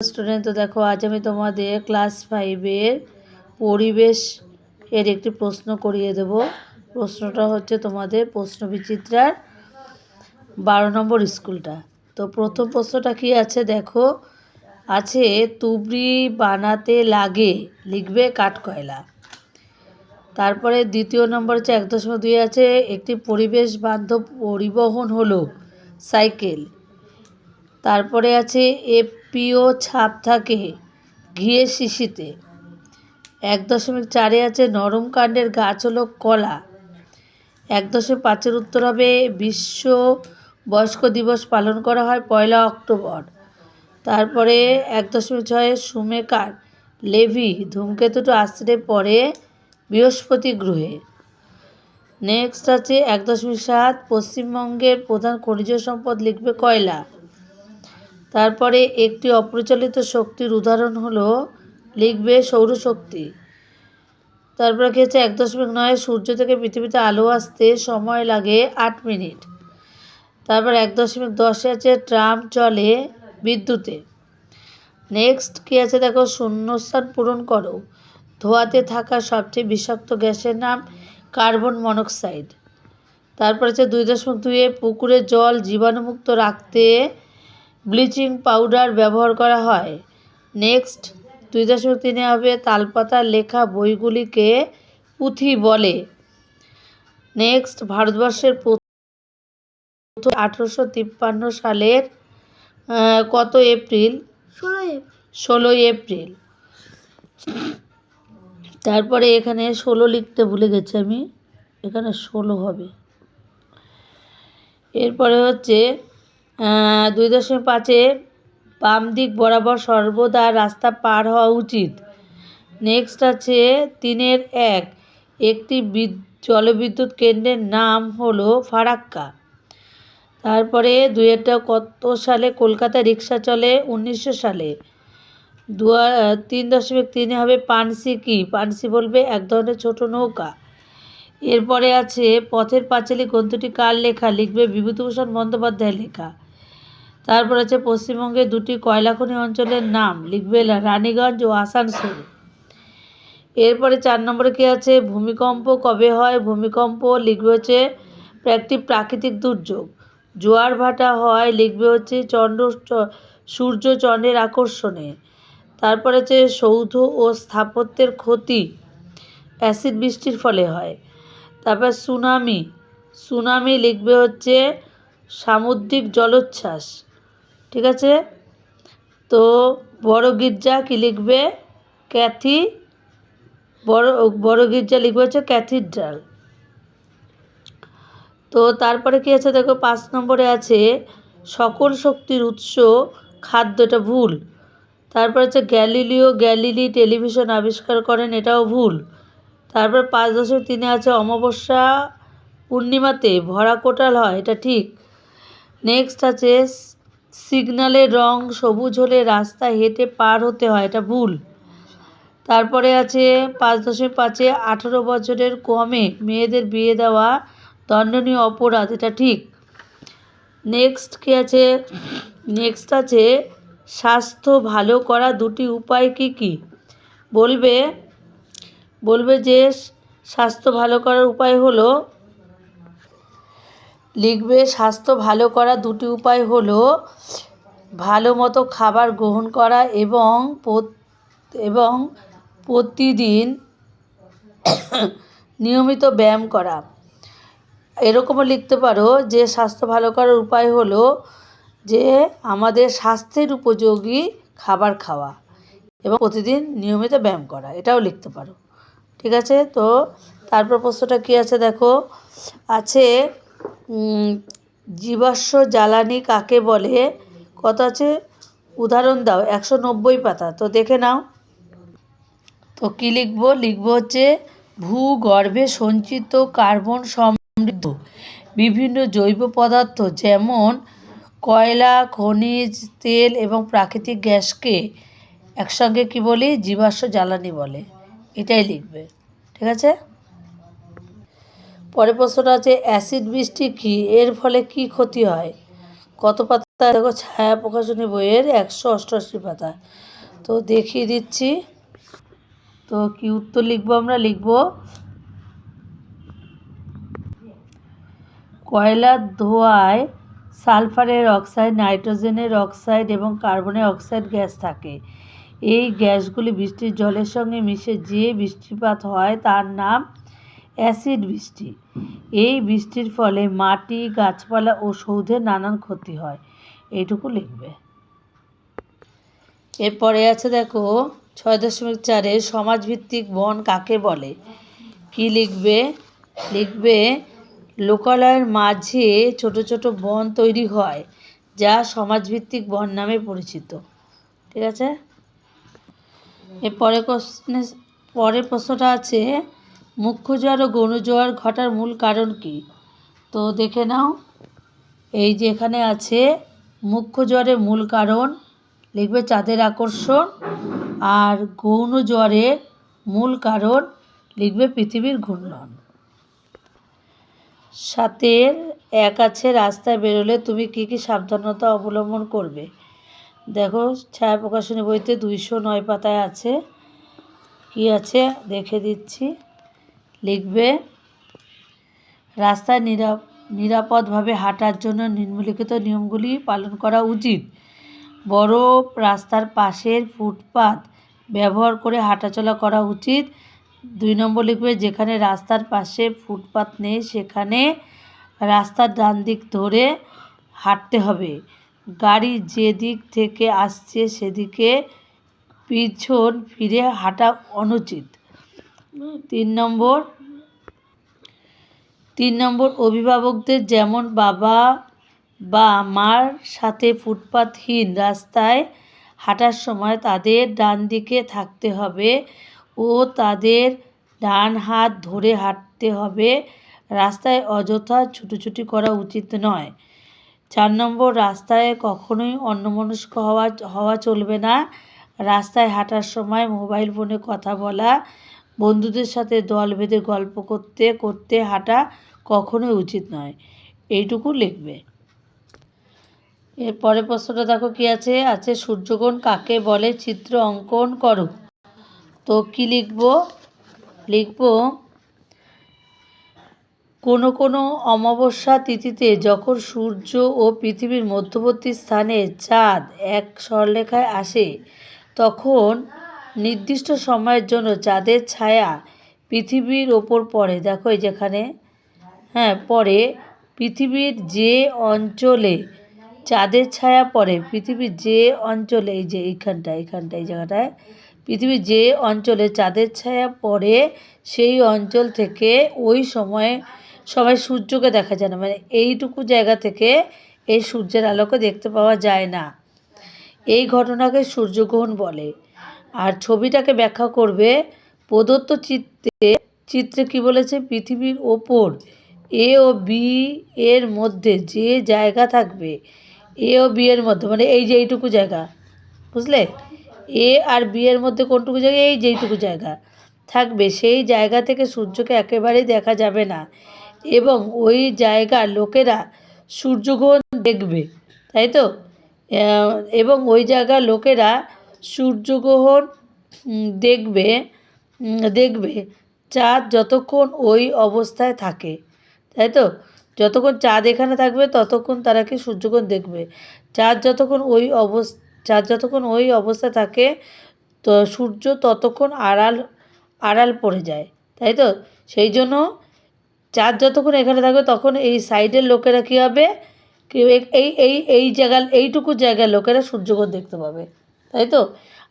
Student তো দেখো, আজ আমি তোমাদের ক্লাস ফাইভের পরিবেশ এর একটি প্রশ্ন করিয়ে দেব। প্রশ্নটা হচ্ছে তোমাদের প্রশ্ন বিচিত্রার বারো নম্বর স্কুলটা। তো প্রথম প্রশ্নটা কি আছে? দেখো, আছে, তুবড়ি বানাতে লাগে লিখবে কাঠকয়লা। তারপরে দ্বিতীয় নম্বর হচ্ছে এক দশমিক দুই, আছে, একটি পরিবেশ বান্ধব পরিবহন হলো সাইকেল তারপরে আছে এপিও ছাপ থাকে ঘিয়ের শিশিতে। এক দশমিক চারে আছে, নরম কাণ্ডের গাছ হলো কলা। এক দশমিক পাঁচের উত্তর হবে, বিশ্ব বয়স্ক দিবস পালন করা হয় পয়লা অক্টোবর। তারপরে এক দশমিক ছয়ে, সুমেকার লেভি ধূমকেতুটো আশ্রে পড়ে বৃহস্পতি গ্রহে। নেক্সট আছে, এক দশমিক সাত, পশ্চিমবঙ্গের প্রধান খনিজ সম্পদ লিখবে কয়লা। তারপরে একটি অপ্রচলিত শক্তির উদাহরণ হলো, লিখবে সৌরশক্তি। তারপরে কি হচ্ছে এক দশমিক নয়, সূর্য থেকে পৃথিবীতে আলো আসতে সময় লাগে আট মিনিট। তারপর এক দশমিক দশে আছে, ট্রাম চলে বিদ্যুতে। নেক্সট কী আছে দেখো, শূন্যস্থান পূরণ করো। ধোয়াতে থাকা সবচেয়ে বিষাক্ত গ্যাসের নাম কার্বন মনোক্সাইড। তারপর আছে, দুই দশমিক দুইয়ে পুকুরে জল জীবাণুমুক্ত রাখতে ব্লিচিং পাউডার ব্যবহার করা হয়। নেক্সট দুই দশমিক তিনে হবে তালপাতার লেখা বইগুলিকে পুঁথি বলে। নেক্সট ভারতবর্ষের প্রথম আঠেরোশো তিপ্পান্ন সালের কত এপ্রিল? ষোলোই ষোলোই এপ্রিল। তারপরে এখানে ষোলো লিখতে ভুলে গেছি আমি। এখানে ষোলো হবে। এরপরে হচ্ছে দুই দশমিক পাঁচে বাম দিক বরাবর সর্বদা রাস্তা পার হওয়া উচিত। নেক্সট আছে তিনের এক। একটি জলবিদ্যুৎ কেন্দ্রের নাম হলো ফারাক্কা। তারপরে দুইয়েরটা কত সালে কলকাতা রিক্সা চলে? উনিশশো সালে। দু তিন দশমিক তিনে হবে পানসি কি? পানসি বলবে এক ধরনের ছোট নৌকা। এরপরে আছে পথের পাঁচালী গ্রন্থটি কার লেখা? লিখবে বিভূতিভূষণ বন্দ্যোপাধ্যায়ের লেখা। তারপর আছে পশ্চিমবঙ্গের দুটি কয়লাখনি অঞ্চলের নাম, লিখবে রানীগঞ্জ ও আসানসোল। এরপরে চার নম্বরে কী আছে? ভূমিকম্প কবে হয়? ভূমিকম্প লিখবে হচ্ছে একটি প্রাকৃতিক দুর্যোগ। জোয়ার ভাটা হয়, লিখবে হচ্ছে চন্দ্র সূর্য চন্দ্রের আকর্ষণে। তারপরে হচ্ছে সৌধ ও স্থাপত্যের ক্ষতি, অ্যাসিড বৃষ্টির ফলে হয়। তারপর সুনামি সুনামি লিখবে হচ্ছে সামুদ্রিক জলোচ্ছ্বাস। ঠিক আছে? তো বড় গির্জা কী লিখবে? ক্যাথি বড় বড় গির্জা লিখবে হচ্ছে ক্যাথিড্রাল। তো তারপরে কী আছে? দেখো পাঁচ নম্বরে আছে, সকল শক্তির উৎস খাদ্য, এটা ভুল। তারপর হচ্ছে গ্যালিলিও, গ্যালিলি টেলিভিশন আবিষ্কার করেন, এটাও ভুল। তারপর পাঁচ দশমিক তিনে আছে, অমাবস্যা পূর্ণিমাতে ভরা কোটাল হয়, এটা ঠিক। নেক্সট আছে সিগনালের রং সবুজ হলে রাস্তা হেঁটে পার হতে হয়, এটা ভুল। তারপরে আছে পাঁচ দশমিক পাঁচে আঠেরো বছরের কমে মেয়েদের বিয়ে দেওয়া দণ্ডনীয় অপরাধ, এটা ঠিক। নেক্সট কী আছে? নেক্সট আছে, স্বাস্থ্য ভালো করা দুটি উপায় কী কী? বলবে বলবে যে স্বাস্থ্য ভালো করার উপায় হলো লিখবে, স্বাস্থ্য ভালো করা দুটি উপায় হলো ভালো মতো খাবার গ্রহণ করা এবং এবং প্রতিদিন নিয়মিত ব্যায়াম করা। এরকমও লিখতে পারো যে, স্বাস্থ্য ভালো করার উপায় হলো যে, আমাদের স্বাস্থ্যের উপযোগী খাবার খাওয়া এবং প্রতিদিন নিয়মিত ব্যায়াম করা। এটাও লিখতে পারো। ঠিক আছে? তো তারপর প্রশ্নটা কী আছে দেখো? আছে জীবাশ্ম জ্বালানি কাকে বলে? কত আছে, উদাহরণ দাও, একশো নব্বই পাতা, তো দেখে নাও। তো কী লিখব? লিখব হচ্ছে, ভূগর্ভে সঞ্চিত কার্বন সমৃদ্ধ। বিভিন্ন জৈব পদার্থ যেমন কয়লা, খনিজ, তেল এবং প্রাকৃতিক গ্যাসকে একসঙ্গে কী বলি? জীবাশ্ম জ্বালানি বলে। এটাই লিখবে। ঠিক আছে? পরের প্রশ্নটা আছে অ্যাসিড বৃষ্টি কী? এর ফলে কি ক্ষতি হয়? কত পাতা? দেখো, ছায়া প্রকাশনী বইয়ের একশো অষ্টআশি পাতা। তো দেখিয়ে দিচ্ছি। তো কি উত্তর লিখব আমরা? লিখব কয়লার ধোঁয়ায় সালফারের অক্সাইড, নাইট্রোজেনের অক্সাইড এবং কার্বনের অক্সাইড গ্যাস থাকে। এই গ্যাসগুলি বৃষ্টির জলের সঙ্গে মিশে যে বৃষ্টিপাত হয় তার নাম অ্যাসিড বৃষ্টি। এই বৃষ্টির ফলে মাটি, গাছপালা ও সৌধের নানান ক্ষতি হয়। এইটুকু লিখবে। এরপরে আছে দেখো, ছয় দশমিক চারে সমাজভিত্তিক বন কাকে বলে? কি লিখবে? লিখবে, লোকালয়ের মাঝে ছোট ছোট বন তৈরি হয়, যা সমাজভিত্তিক বন নামে পরিচিত। ঠিক আছে? এরপরে প্রশ্নে, পরের প্রশ্নটা আছে মুখ্য জোয়ার ও গৌণ জোয়ার ঘটার মূল কারণ কি? তো দেখে নাও। এই যে এখানে আছে মুখ্য জোয়ারের মূল কারণ, লিখবে চাঁদের আকর্ষণ, আর গৌণ জোয়ারের মূল কারণ লিখবে পৃথিবীর ঘূর্ণন। সাতের এক আছে, রাস্তায় বেরোলে তুমি কি কি সাবধানতা অবলম্বন করবে? দেখো, ছায়া প্রকাশনী বইতে দুইশো নয় পাতায় আছে। কি আছে? দেখে দিচ্ছি। লিখবে, রাস্তায় নিরা নিরাপদভাবে হাঁটার জন্য নিম্নলিখিত নিয়মগুলি পালন করা উচিত। বড় রাস্তার পাশের ফুটপাত ব্যবহার করে হাঁটাচলা করা উচিত। দুই নম্বর লিখবে, যেখানে রাস্তার পাশে ফুটপাত নেই, সেখানে রাস্তার ডান দিক ধরে হাঁটতে হবে। গাড়ি যে দিক থেকে আসছে, সেদিকে পিছন ফিরে হাঁটা অনুচিত। তিন নম্বর। তিন নম্বর, অভিভাবকদের যেমন বাবা বা মার সাথে ফুটপাতহীন রাস্তায় হাঁটার সময় তাদের ডান দিকে থাকতে হবে ও তাদের ডান হাত ধরে হাঁটতে হবে। রাস্তায় অযথা ছুটোছুটি করা উচিত নয়। চার নম্বর, রাস্তায় কখনোই অন্যমনস্ক হওয়া হওয়া চলবে না। রাস্তায় হাঁটার সময় মোবাইল ফোনে কথা বলা বন্ধুদের সাথে দল বেঁধে গল্প করতে করতে হাঁটা কখনোই উচিত নয়। এইটুকু লিখবে। এর পরের প্রশ্নটা দেখো কি আছে? আছে সূর্যগ্রহণ কাকে বলে? চিত্র অঙ্কন করো। তো কি লিখব? লিখব, কোনো কোনো অমাবস্যা তিথিতে যখন সূর্য ও পৃথিবীর মধ্যবর্তী স্থানে চাঁদ এক সরলেখায় আসে, তখন নির্দিষ্ট সময়ের জন্য চাঁদের ছায়া পৃথিবীর ওপর পড়ে, দেখো যেখানে হ্যাঁ পরে পৃথিবীর যে অঞ্চলে চাঁদের ছায়া পড়ে, পৃথিবীর যে অঞ্চলে, এই যে এইখানটা এইখানটা এই জায়গাটায়, পৃথিবীর যে অঞ্চলে চাঁদের ছায়া পড়ে, সেই অঞ্চল থেকে ওই সময়ে সবাই সূর্যকে দেখা যায় না। মানে এইটুকু জায়গা থেকে এই সূর্যের আলোকে দেখতে পাওয়া যায় না। এই ঘটনাকে সূর্যগ্রহণ বলে। আর ছবিটাকে ব্যাখ্যা করবে প্রদত্ত চিত্রে চিত্রে কি বলেছে? পৃথিবীর ওপর এ ও বি এর মধ্যে যে জায়গা থাকবে এ ও বি এর মধ্যে মানে এই যে এইটুকু জায়গা, বুঝলে? এ আর বি এর মধ্যে কোনটুকু জায়গা? এই যেইটুকু জায়গা থাকবে। সেই জায়গা থেকে সূর্যকে একেবারেই দেখা যাবে না এবং ওই জায়গার লোকেরা সূর্যগ্রহণ দেখবে, তাই তো? এবং ওই জায়গার লোকেরা সূর্যগ্রহণ দেখবে দেখবে চাঁদ যতক্ষণ ওই অবস্থায় থাকে, তাই তো? যতক্ষণ চাঁদ এখানে থাকবে, ততক্ষণ তারা কি সূর্যগ্রহণ দেখবে? চাঁদ যতক্ষণ ওই অবস, চাঁদ যতক্ষণ ওই অবস্থায় থাকে, তো সূর্য ততক্ষণ আড়াল আড়াল পড়ে যায়, তাই তো? সেই জন্য চাঁদ যতক্ষণ এখানে থাকবে, তখন এই সাইডের লোকেরা কী হবে? এই এই এই জায়গার এইটুকু জায়গার লোকেরা সূর্যগ্রহণ দেখতে পাবে। তাই তো?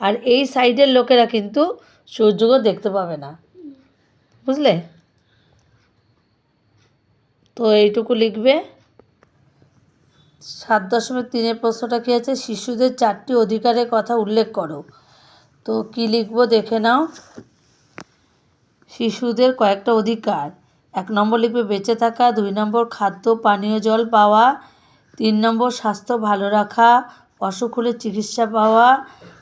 আর এই সাইডের লোকেরা কিন্তু সূর্যগ্রহণ দেখতে পাবে না। বুঝলে? তো এইটুকু লিখবে। সাত দশমিক তিনের প্রশ্নটা কী আছে? শিশুদের চারটি অধিকারের কথা উল্লেখ করো। তো কি লিখব? দেখে নাও। শিশুদের কয়েকটা অধিকার। এক নম্বর লিখবে বেঁচে থাকা, দুই নম্বর খাদ্য, পানীয় জল পাওয়া, তিন নম্বর স্বাস্থ্য ভালো রাখা অসুখ হলে চিকিৎসা পাওয়া,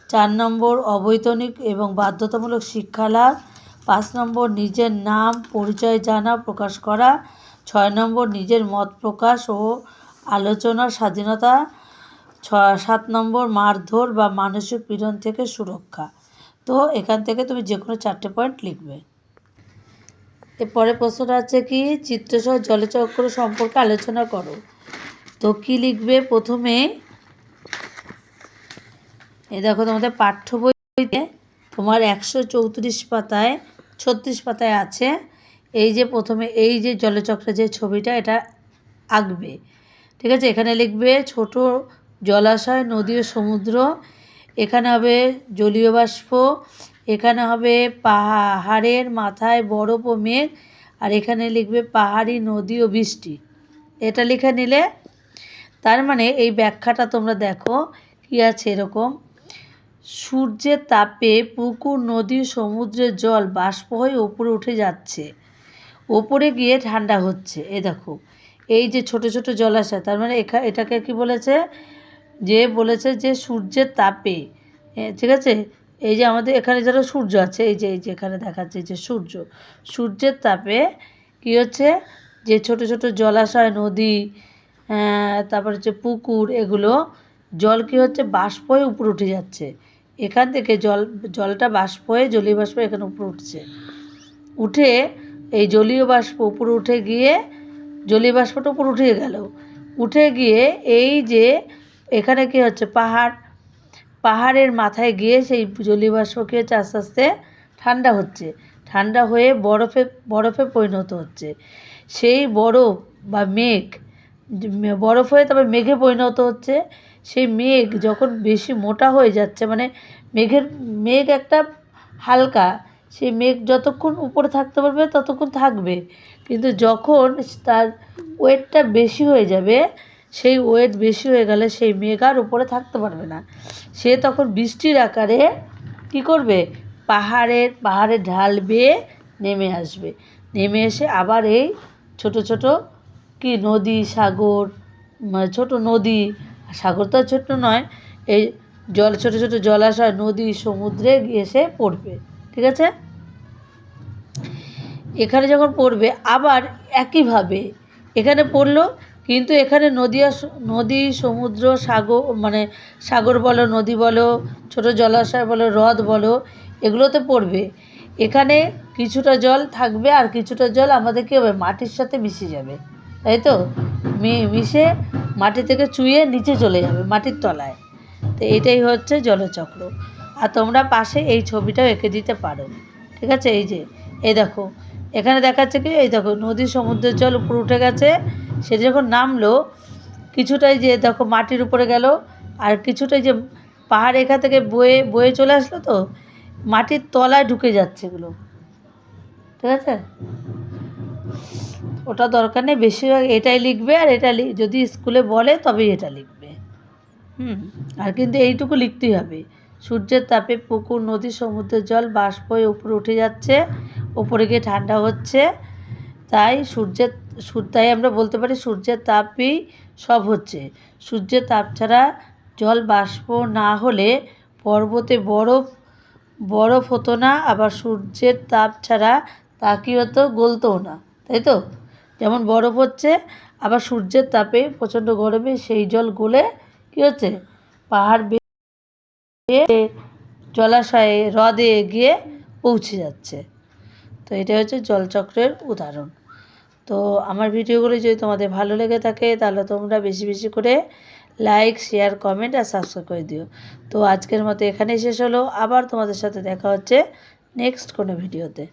চার নম্বর অবৈতনিক এবং বাধ্যতামূলক শিক্ষা লাভ পাঁচ নম্বর নিজের নাম, পরিচয় জানা, প্রকাশ করা, ছয় নম্বর নিজের মত প্রকাশ ও আলোচনার স্বাধীনতা ছ সাত নম্বর মারধর বা মানসিক পীড়ন থেকে সুরক্ষা। তো এখান থেকে তুমি যে কোনো চারটে পয়েন্ট লিখবে। এরপরে প্রশ্নটা আছে কি? চিত্রসহ জলচক্র সম্পর্কে আলোচনা করো। তো কি লিখবে? প্রথমে এই দেখো তোমাদের পাঠ্য বইতে তোমার একশো চৌত্রিশ পাতায়, ছত্রিশ পাতায় আছে। এই যে প্রথমে এই যে জলচক্রের যে ছবিটা, এটা আঁকবে। ঠিক আছে? এখানে লিখবে, ছোট জলাশয়, নদী ও সমুদ্র, এখানে হবে জলীয় বাষ্প, এখানে হবে পাহাড়ের মাথায় বরফ ও মেঘ, আর এখানে লিখবে পাহাড়ি নদী ও বৃষ্টি। এটা লিখে নিলে, তার মানে এই ব্যাখ্যাটা তোমরা দেখো, কী আছে এরকম? সূর্যের তাপে পুকুর, নদী, সমুদ্রের জল, বাষ্প হয়ে ওপরে উঠে যাচ্ছে। ওপরে গিয়ে ঠান্ডা হচ্ছে। এ দেখো, এই যে ছোট ছোট জলাশয়, তার মানে এখা, এটাকে কি বলেছে? যে বলেছে যে সূর্যের তাপে ঠিক আছে? এই যে আমাদের এখানে যারা সূর্য আছে, এই যে এই যে এখানে দেখাচ্ছে যে সূর্য। সূর্যের তাপে কি হচ্ছে? যে ছোট ছোট জলাশয়, নদী তারপর হচ্ছে পুকুর, এগুলো, জল কি হচ্ছে? বাষ্প হয়ে উপরে উঠে যাচ্ছে। এখান থেকে জল, জলটা বাষ্প হয়ে জলীয় বাষ্প এখানে উপরে উঠছে। উঠে এই জলীয় বাষ্প উপরে উঠে গিয়ে, জলীয় বাষ্পটা উপরে উঠে গেল। উঠে গিয়ে এই যে এখানে কি হচ্ছে? পাহাড়, পাহাড়ের মাথায় গিয়ে সেই জলীয় বাষ্প কি হচ্ছে আস্তে আস্তে ঠান্ডা হচ্ছে। ঠান্ডা হয়ে বরফে বরফে পরিণত হচ্ছে। সেই বরফ বা মেঘ, বরফ হয়ে তারপর মেঘে পরিণত হচ্ছে। সেই মেঘ যখন বেশি মোটা হয়ে যাচ্ছে মানে মেঘের, মেঘ একটা হালকা, সেই মেঘ যতক্ষণ উপরে থাকতে পারবে ততক্ষণ থাকবে। কিন্তু যখন তার ওয়েটটা বেশি হয়ে যাবে, সেই ওয়েট বেশি হয়ে গেলে সেই মেঘ আর উপরে থাকতে পারবে না। সে তখন বৃষ্টির আকারে কী করবে? পাহাড়ের পাহাড়ের ঢাল বেয়ে নেমে আসবে। নেমে এসে আবার এই ছোট ছোট কি নদী, সাগর, ছোট নদী সাগর তো আর ছোট্ট নয়, এই জল, ছোট ছোট জলাশয় নদী, সমুদ্রে এসে পড়বে, ঠিক আছে? এখানে যখন পড়বে, আবার একইভাবে এখানে পড়ল, কিন্তু এখানে নদী আর নদী, সমুদ্র, সাগর মানে সাগর বলো, নদী বলো, ছোট জলাশয় বলো, হ্রদ বলো, এগুলোতে পড়বে। এখানে কিছুটা জল থাকবে আর কিছুটা জল আমাদের কী হবে মাটির সাথে মিশে যাবে। তাই তো, মি- মিশে মাটি থেকে চুইয়ে নিচে চলে যাবে, মাটির তলায়। তো এটাই হচ্ছে জলচক্র। আর তোমরা পাশে এই ছবিটাও এঁকে দিতে পারো। ঠিক আছে? এই যে, এই দেখো, এখানে দেখাচ্ছে কি? এই দেখো নদী সমুদ্রের জল উপরে উঠে গেছে। সে যখন নামলো, কিছুটাই যে দেখো মাটির উপরে গেল, আর কিছুটাই যে পাহাড় এখান থেকে বয়ে বয়ে চলে আসলো তো, মাটির তলায় ঢুকে যাচ্ছে এগুলো। ঠিক আছে? ওটা দরকার নেই বেশিরভাগ এটাই লিখবে আর এটা যদি স্কুলে বলে তবেই এটা লিখবে। হুম। আর কিন্তু এইটুকু লিখতেই হবে। সূর্যের তাপে পুকুর নদী সমুদ্রের জল বাষ্প হয়ে উপরে উঠে যাচ্ছে উপরে গিয়ে ঠান্ডা হচ্ছে। তাই সূর্যের সূর- তাই আমরা বলতে পারি সূর্যের তাপই সব হচ্ছে। সূর্যের তাপ ছাড়া জল বাষ্প না হলে পর্বতে বরফ বরফ হতো না আবার সূর্যের তাপ ছাড়া তা কী হতো গলতও না। তাই তো? যেমন বরফ হচ্ছে, আবার সূর্যের তাপে প্রচণ্ড গরমে সেই জল গলে কী হচ্ছে? পাহাড় বেয়ে জলাশয়ে, হ্রদে গিয়ে পৌঁছে যাচ্ছে। তো এটা হচ্ছে জলচক্রের উদাহরণ। তো আমার ভিডিওগুলো যদি তোমাদের ভালো লেগে থাকে, তাহলে তোমরা বেশি বেশি করে লাইক, শেয়ার, কমেন্ট আর সাবস্ক্রাইব করে দিও। তো আজকের মতো এখানেই শেষ হলো। আবার তোমাদের সাথে দেখা হচ্ছে নেক্সট কোনো ভিডিওতে।